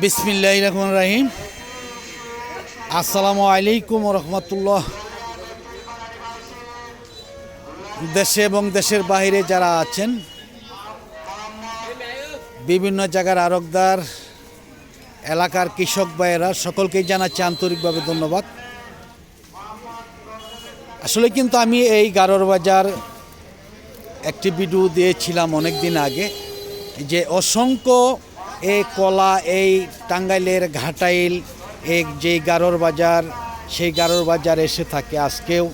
বিসমিল্লাহ রহমান রাহিম। আসসালামু আলাইকুম রহমতুল্লাহ। দেশে এবং দেশের বাইরে যারা আছেন, বিভিন্ন জায়গার আরকদার এলাকার কৃষক ভাইয়েরা, সকলকেই জানাচ্ছি আন্তরিকভাবে ধন্যবাদ। আসলে কিন্তু আমি এই গারোর বাজার একটি ভিডিও দিয়েছিলাম অনেক দিন আগে। যে অসংখ্য এই কলা এই টাঙ্গাইলের ঘাটাইল এই যে গারোর বাজার সেই গারোর বাজার এসে থাকে। আজকেও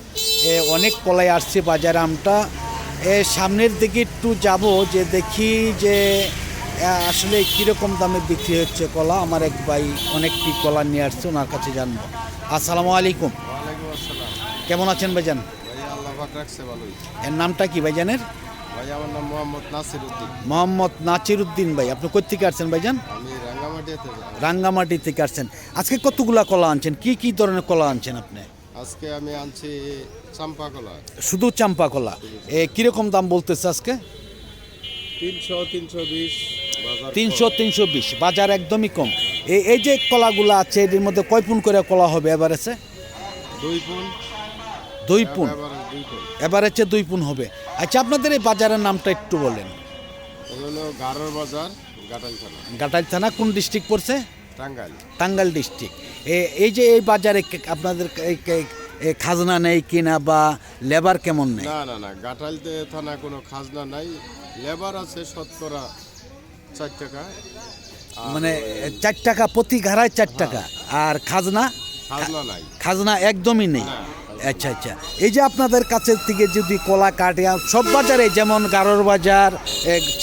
এ, অনেক কলাই আসছে বাজারে আমটা। এ, সামনের দিকে একটু যাব যে দেখি যে আসলে কীরকম দামে বিক্রি হচ্ছে কলা। আমার এক ভাই অনেকটি কলা নিয়ে আসছে ওনার কাছে জানব। আসসালামু আলাইকুম। কেমন আছেন ভাইজান? এর নামটা কি ভাইজানের? ভাই আমার নাম মোহাম্মদ নাসির উদ্দিন মোহাম্মদ উদ্দিন ভাই আপনি কোথেকে আসছেন ভাইজান? আমি রাঙ্গামাটি থেকে আসছেন। আজকে কতগুলা কলা আনছেন? কি কি ধরনের কলা আনছেন আপনি? আজকে আমি আনছি চাম্পা কলা। শুধু চাম্পা কলা? এ কীরকম দাম বলতেছে আজকে? তিনশো তিনশো বিশ তিনশো তিনশো বিশ বাজার একদমই কম। এই এই যে কলাগুলো আছে এর মধ্যে কয় পুন করে কলা হবে এবারেছে দুই পুন। দুই পুন। এবার দুই পুন। হবে। আচ্ছা আপনাদের এই বাজারের নামটা একটু বলেন। গারোর বাজার গাটাল থানা। থানা কোন ডিস্ট্রিক্ট পড়ছে? টাঙ্গাইল। টাঙ্গাইল ডিস্ট্রিক্ট এই যে এই বাজারে আপনাদের এই খাজনা নেই কিনা বা লেবার কেমন নেই? না না না গাটাইলতে থানা কোনো খাজনা নাই। লেবার আছে শতকরা চার টাকা। মানে চার টাকা প্রতি ঘাড়ায় চার টাকা। আর খাজনা? খাজনা নাই। খাজনা একদমই নেই। আচ্ছা আচ্ছা। এই যে আপনাদের কাছের থেকে যদি কলা কাটে সব বাজারে যেমন গারোর বাজার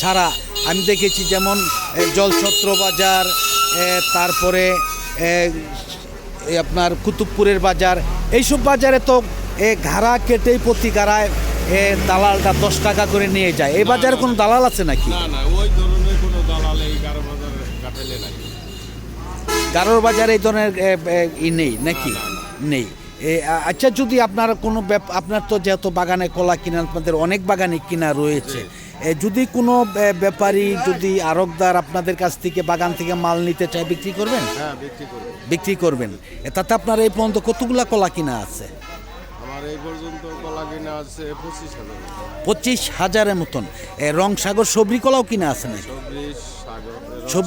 ছাড়া আমি দেখেছি যেমন জলছত্র বাজার তারপরে আপনার কুতুবপুরের বাজার। এইসব বাজারে তো এ ঘাড়া কেটেই প্রতি ঘাড়ায় এ দালালটা দশ টাকা করে নিয়ে যায়। এই বাজারে কোনো দালাল আছে নাকি? না না ওই ধরনের কোনো দালাল এই গারো বাজার গাটাইলে নাই। গারোর বাজারে এই ধরনের ই নেই নাকি? নেই। আচ্ছা যদি আপনার কোনো আপনার তো যেহেতু বাগানে কলা কিনা আপনাদের অনেক বাগানে কিনা রয়েছে। যদি কোনো ব্যাপারী যদি আরকদার আপনাদের কাছ থেকে বাগান থেকে মাল নিতে চায় বিক্রি করবেন? হ্যাঁ বিক্রি করবেন। তাতে আপনার এই পর্যন্ত কতগুলা কলা কিনা আছে? পঁচিশ হাজারের মতন। রং সাগর সবরি কলাও কিনা আছে সব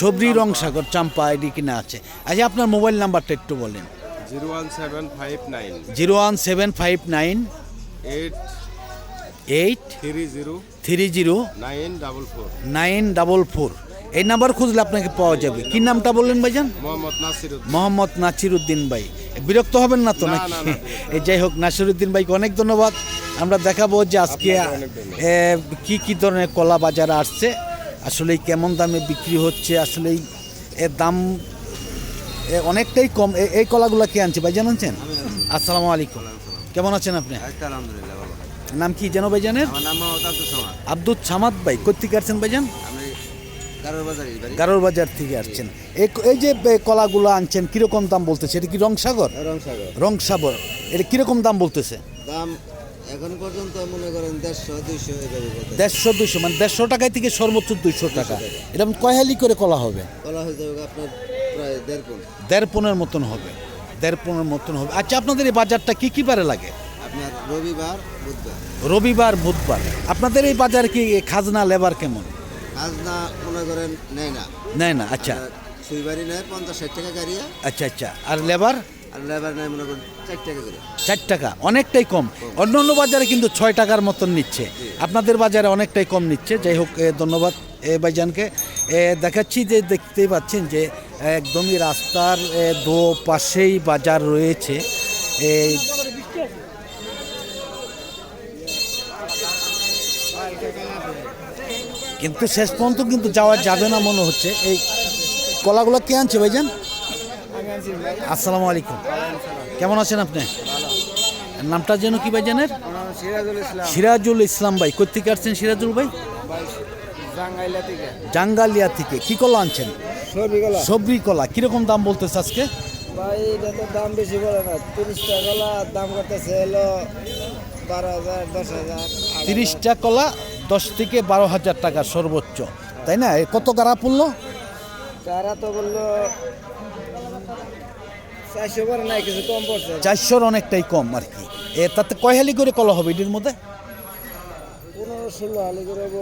সবরি রং সাগর চাম্পা আইডি কিনা আছে। আচ্ছা আপনার মোবাইল নাম্বারটা একটু বলেন। Zero one seven five nine. Zero one seven five nine eight eight three zero three zero nine double four. Nine double four. এই নাম্বার খুঁজলে আপনাকে পাওয়া যাবে। কি নামটা বললেন ভাইজান? মোহাম্মদ নাসির মোহাম্মদ নাসির উদ্দিন ভাই। বিরক্ত হবেন না তো নাকি? যাই হোক নাসির উদ্দিন ভাইকে অনেক ধন্যবাদ। আমরা দেখাবো যে আজকে কি কি ধরনের কলা বাজারে আসছে আসলে কেমন দামে বিক্রি হচ্ছে আসলে এর দাম অনেকটাই কম। এই কলাগুলো কে আনছে? ভাই জানাচ্ছেন আসসালামু আলাইকুম। কেমন আছেন আপনি? নাম কি যেন ভাইজানের? নাম মোহাম্মদ আব্দুল সামাদ। ভাই কোথেকে আসছেন ভাইজান? গারোর বাজার থেকে আসছেন। এই যে কলাগুলো আনছেন কীরকম দাম বলতেছে? এটা কি রংসাগর? রংসাগর। এটা কীরকম দাম বলতেছে? দাম এখন পর্যন্ত মনে করেন দেড়শো দুইশো দেড়শো দুইশো মানে দেড়শো টাকায় থেকে সর্বোচ্চ দুইশো টাকা। এরকম কয় হালি করে কলা হবে? কলা হয়ে যাবে আপনার দেড় পনেরো মতন হবে। দেড় পনেরো মতন হবে। আচ্ছা আপনাদের এই বাজারটা কী কী বারে লাগে? আপনার রবিবার বুধবার। রবিবার বুধবার। আপনাদের এই বাজার কি খাজনা লেবার কেমন? আজ না মনে করেন নেয় না। নেয় না আচ্ছা। সুইবাড়ি নেয় পঞ্চাশ ষাট টাকা গাড়িয়া। আচ্ছা আচ্ছা। আর লেবার? আর লেবার নেয় মনে করেন চার টাকা করে। চার টাকা অনেকটাই কম। অন্য অন্য বাজারে কিন্তু ছয় টাকার মতন নিচ্ছে। আপনাদের বাজারে অনেকটাই কম নিচ্ছে। যাই হোক ধন্যবাদ এ ভাইজানকে। এ, দেখাচ্ছি যে দেখতেই পাচ্ছেন যে একদমই রাস্তার দো পাশেই বাজার রয়েছে। এই কিন্তু শেষ পর্যন্ত কিন্তু যাওয়া যাবে না মনে হচ্ছে। এই কলাগুলো কে আনছে ভাইজান? আসসালামু আলাইকুম। কেমন আছেন আপনি? নামটা যেন কি ভাইজানের? সিরাজুল ইসলাম ভাই। কোথেকে আসছেন সিরাজুল ভাই? জাঙ্গালিয়া থেকে। কি কলা আনছেন? সবরি কলা। কীরকম দাম বলতেছে আজকে? ভাই এটা তো দাম বেশি বলে না। তিরিশ টাকা দাম করতেছে হলো বারো হাজার দশ হাজার তিরিশটা কলা দশ থেকে বারো হাজার টাকা সর্বোচ্চ তাই না? কত গাড়া পড়ল? তারা তো বলল চারশোর অনেকটাই কম আর কি। এ তাতে কয় হালি করে কলা হবে এটির মধ্যে? পনেরো ষোলো হালি করে হব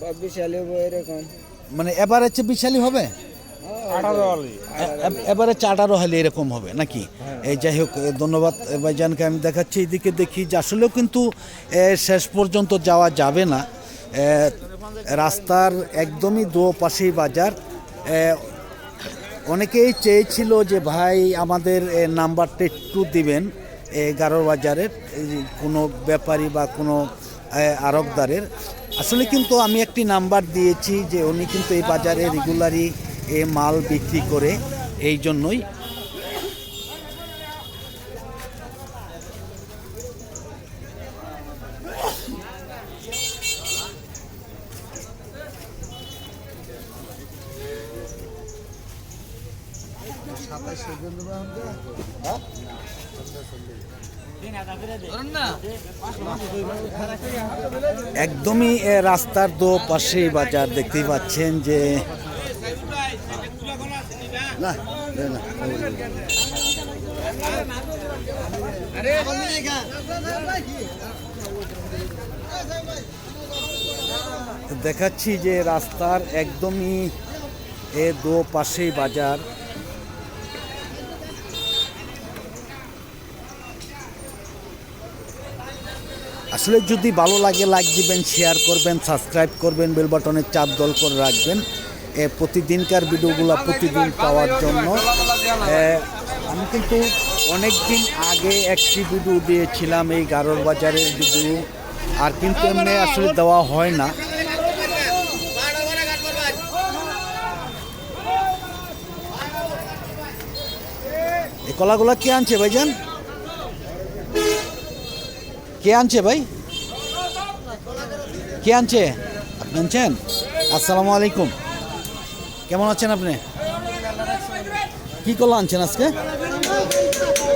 বা বিশ হালি হব এরকম। মানে এবার হচ্ছে বিশালি হবে? হালি এ- এবারে চাটারও হলে এরকম হবে নাকি? এই যাই হোক ধন্যবাদ ভাইজানকে আমি দেখাচ্ছি। এইদিকে দেখি যে আসলেও কিন্তু শেষ পর্যন্ত যাওয়া যাবে না। রাস্তার একদমই দো পাশেই বাজার অনেকেই চেয়েছিল যে ভাই আমাদের নাম্বারটা একটু দিবেন এগারো বাজারের কোনো ব্যাপারী বা কোনো এ, আড়তদারের আসলে কিন্তু আমি একটি নাম্বার দিয়েছি যে উনি কিন্তু এই বাজারে রেগুলারই এ মাল বিক্রি করে এই জন্যই একদমই রাস্তার দো পাশেই বাজার দেখতেই পাচ্ছেন যে দেখাচ্ছি যে রাস্তার একদমই এ দো পাশেই বাজার। আসলে যদি ভালো লাগে লাইক দিবেন শেয়ার করবেন সাবস্ক্রাইব করবেন বেল বাটনের চাপ দল করে রাখবেন। প্রতিদিনকার ভিডিওগুলো প্রতিদিন পাওয়ার জন্য। আমি কিন্তু অনেক দিন আগে একটি ভিডিও দিয়েছিলাম এই গারোর বাজারের ভিডিও, আর কিন্তু এমনি আসলে দেওয়া হয় না। এই কলাগুলা কে আনছে ভাইজান? কে আনছে ভাই? কে আনছে? আপনি আনছেন? আসসালামু আলাইকুম। কেমন আছেন আপনি? কি কলা আনছেন আজকে?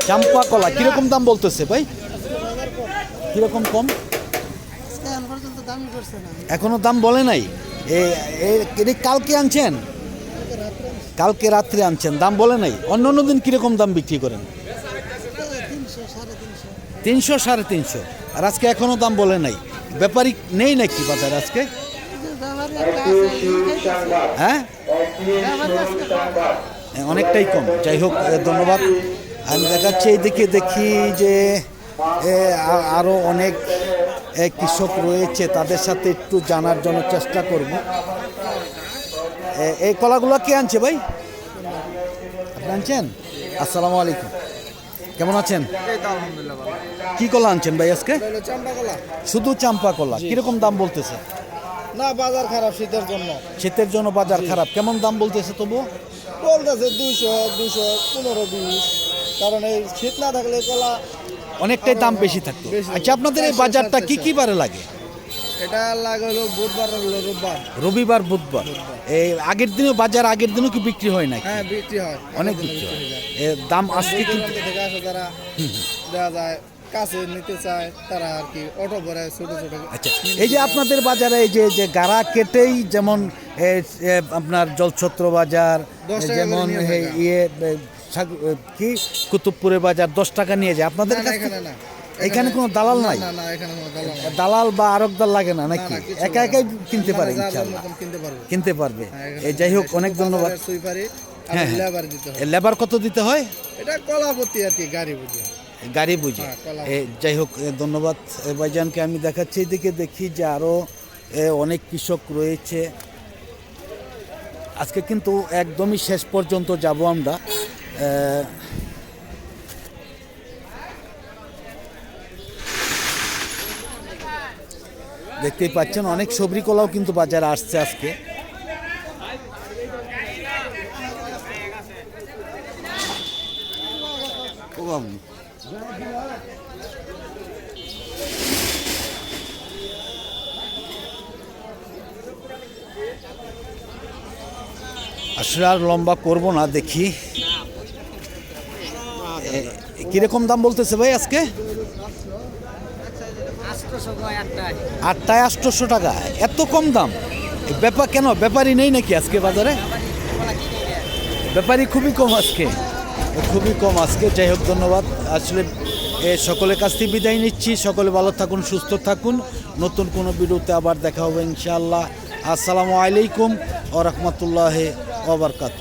চাম্পা কলা। কীরকম দাম বলতেছে ভাই? কীরকম কম? এখনও দাম বলে নাই? কালকে আনছেন? কালকে রাত্রে আনছেন। দাম বলে নাই? অন্য অন্য দিন কীরকম দাম বিক্রি করেন? তিনশো সাড়ে তিনশো। আর আজকে এখনও দাম বলে নাই। ব্যাপারী নেই নাকি বাজার আজকে? হ্যাঁ? অনেকটাই কম। যাই হোক ধন্যবাদ। আমি দেখাচ্ছি এইদিকে দেখি যে এ, আ- আরও অনেক কৃষক রয়েছে। তাদের সাথে একটু জানার জন্য চেষ্টা করব। এই কলাগুলো কে আনছে ভাই? আপনি আনছেন? আসসালামু আলাইকুম। কেমন আছেন? কি কলা আনছেন ভাই আজকে? শুধু চাম্পা কলা। কীরকম দাম বলতেছে? না বাজার খারাপ শীতের জন্য। শীতের জন্য বাজার খারাপ। কেমন দাম বলতেছে তবু বলতেছে দুইশো দুইশো পনেরো বিশ। কারণ এই শীত না থাকলে কলা অনেকটাই দাম বেশি থাকতো। আচ্ছা আপনাদের এই বাজারটা কি কি বারে লাগে? এটা লাগে হলো বুধবার রোববার রবিবার। বুধবার। এই আগের দিনও বাজার আগের দিনও কি বিক্রি হয় নাকি? হ্যাঁ বিক্রি হয়। অনেক বিক্রি হয়। দাম আজকে কিন্তু দেওয়া যায় কাছে নিতে চায় তারা আর কি অটো ভরে ছোট ছোট আচ্ছা এই যে আপনাদের বাজারে এই যে যে গাড়া কেটেই যেমন আপনার জলছত্র বাজার যেমন। ইয়ে কি? কুতুবপুরের বাজার দশ টাকা নিয়ে যায়। আপনাদের কাছে এখানে কোনো দালাল নাই? দালাল বা আরকদার লাগে না নাকি? একা একাই কিনতে পারে ইনশাআল্লাহ। কিনতে পারবে। হ্যাঁ, এই যাই হোক অনেক ধন্যবাদ। হ্যাঁ, হয়। লেবার কত দিতে হয়? এটা কলাপতি আর কি গাড়ি বুঝি। গাড়ি বুঝে। হ্যাঁ, যাই হোক ধন্যবাদ। ভাইজানকে আমি দেখাচ্ছি। এদিকে দেখি যে আরও অনেক কৃষক রয়েছে। আজকে কিন্তু একদমই শেষ পর্যন্ত যাব আমরা। দেখতেই পাচ্ছেন অনেক সবরি কলাও কিন্তু বাজারে আসছে আজকে। ও বাবু। আসলে আর লম্বা করব না, দেখি। কীরকম দাম বলতেছে ভাই আজকে? আটটায় আটশোশো টাকা। এত কম দাম? ব্যাপার কেন? ব্যাপারই নেই নাকি আজকে বাজারে? ব্যাপারই খুবই কম আজকে। খুবই কম আজকে। যাই হোক, ধন্যবাদ। আসলে সকলের কাছ থেকে বিদায় নিচ্ছি। সকলে ভালো থাকুন, সুস্থ থাকুন। নতুন কোনো ভিডিওতে আবার দেখা হবে ইনশাআল্লাহ। আসসালামু আলাইকুম ও রহমতুল্লাহ ওবরকাত